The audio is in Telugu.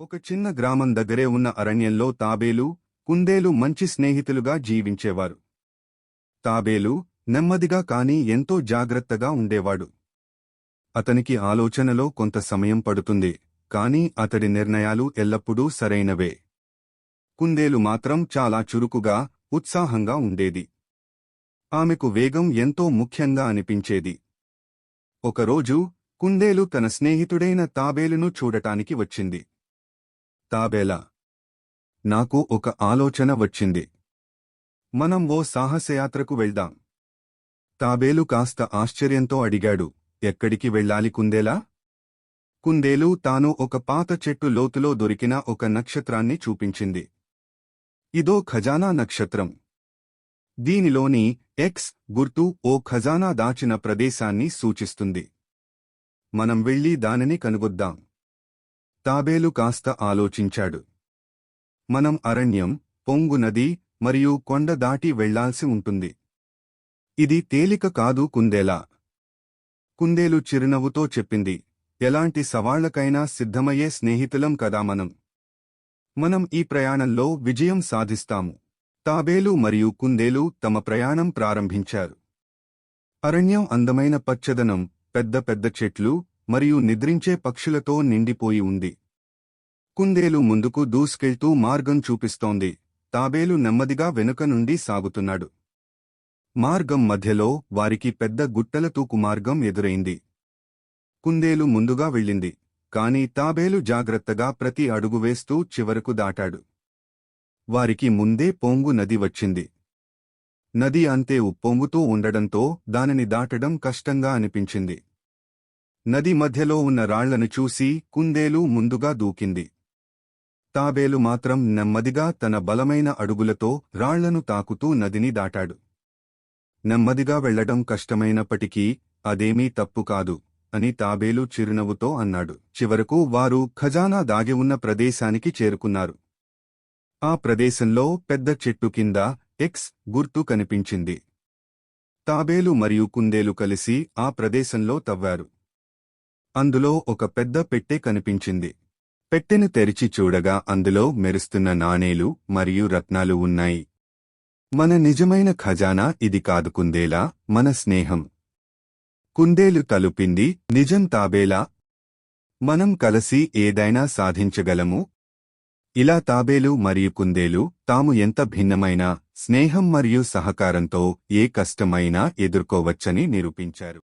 ఒక చిన్న గ్రామం దగ్గరే ఉన్న అరణ్యంలో తాబేలు కుందేలు మంచి స్నేహితులుగా జీవించేవారు. తాబేలు నెమ్మదిగా కాని ఎంతో జాగ్రత్తగా ఉండేవాడు. అతనికి ఆలోచనలో కొంత సమయం పడుతుంది కాని అతడి నిర్ణయాలు ఎల్లప్పుడూ సరైనవే. కుందేలు మాత్రం చాలా చురుకుగా ఉత్సాహంగా ఉండేది. ఆమెకు వేగం ఎంతో ముఖ్యంగా అనిపించేది. ఒకరోజు కుందేలు తన స్నేహితుడైన తాబేలును చూడటానికి వచ్చింది. తాబేలా. నాకు ఒక ఆలోచన వచ్చింది. మనం ఓ సాహసయాత్రకు వెళ్దాం. తాబేలు కాస్త ఆశ్చర్యంతో అడిగాడు ఎక్కడికి వెళ్ళాలి కుందేలా? కుందేలు తాను ఒక పాత చెట్టు లోతులో దొరికిన ఒక నక్షత్రాన్ని చూపించింది. ఇదో ఖజానా నక్షత్రం. దీనిలోని ఎక్స్ గుర్తు ఓ ఖజానా దాచిన ప్రదేశాన్ని సూచిస్తుంది. మనం వెళ్ళి దానిని కనుగొద్దాం. తాబేలు కాస్త ఆలోచించాడు. మనం అరణ్యం పొంగు నది మరియు కొండ దాటి వెళ్ళాల్సి ఉంటుంది. ఇది తేలిక కాదు కుందేలా. కుందేలు చిరునవ్వుతో చెప్పింది. ఎలాంటి సవాళ్ళకైనా సిద్ధమయ్యే స్నేహితులం కదా మనం. మనం ఈ ప్రయాణంలో విజయం సాధిస్తాము. తాబేలు మరియు కుందేలు తమ ప్రయాణం ప్రారంభించారు. అరణ్యం అందమైన పచ్చదనం పెద్ద పెద్ద చెట్లు మరియు నిద్రించే పక్షులతో నిండిపోయి ఉంది. కుందేలు ముందుకు దూసుకెళ్తూ మార్గం చూపిస్తోంది. తాబేలు నెమ్మదిగా వెనుక నుండి సాగుతున్నాడు. మార్గం మధ్యలో వారికి పెద్ద గుట్టల తూకు మార్గం ఎదురైంది. కుందేలు ముందుగా వెళ్ళింది కాని తాబేలు జాగ్రత్తగా ప్రతి అడుగు వేస్తూ చివరకు దాటాడు. వారికి ముందే పొంగు నది వచ్చింది. నది అంతే ఉప్పొంగుతూ ఉండడంతో దానిని దాటడం కష్టంగా అనిపించింది. నది మధ్యలో ఉన్న రాళ్ళను చూసి కుందేలు ముందుగా దూకింది. తాబేలు మాత్రం నెమ్మదిగా తన బలమైన అడుగులతో రాళ్ళను తాకుతూ నదిని దాటాడు. నెమ్మదిగా వెళ్ళడం కష్టమైనప్పటికీ అదేమీ తప్పు కాదు అని తాబేలు చిరునవ్వుతో అన్నాడు. చివరకు వారు ఖజానా దాగి ఉన్న ప్రదేశానికి చేరుకున్నారు. ఆ ప్రదేశంలో పెద్ద చెట్టు కింద ఎక్స్ గుర్తు కనిపించింది. తాబేలు మరియు కుందేలు కలిసి ఆ ప్రదేశంలో తవ్వారు. అందులో ఒక పెద్ద పెట్టె కనిపించింది. పెట్టెను తెరిచి చూడగా అందులో మెరుస్తున్న నాణేలు మరియు రత్నాలు ఉన్నాయి. మన నిజమైన ఖజానా ఇది కాదు కుందేలా మన స్నేహం. కుందేలు తలుపింది నిజం తాబేలా? మనం కలిసి ఏదైనా సాధించగలము? ఇలా తాబేలు మరియు కుందేలు తాము ఎంత భిన్నమైన స్నేహం మరియు సహకారంతో ఏ కష్టమైనా ఎదుర్కోవచ్చని నిరూపించారు.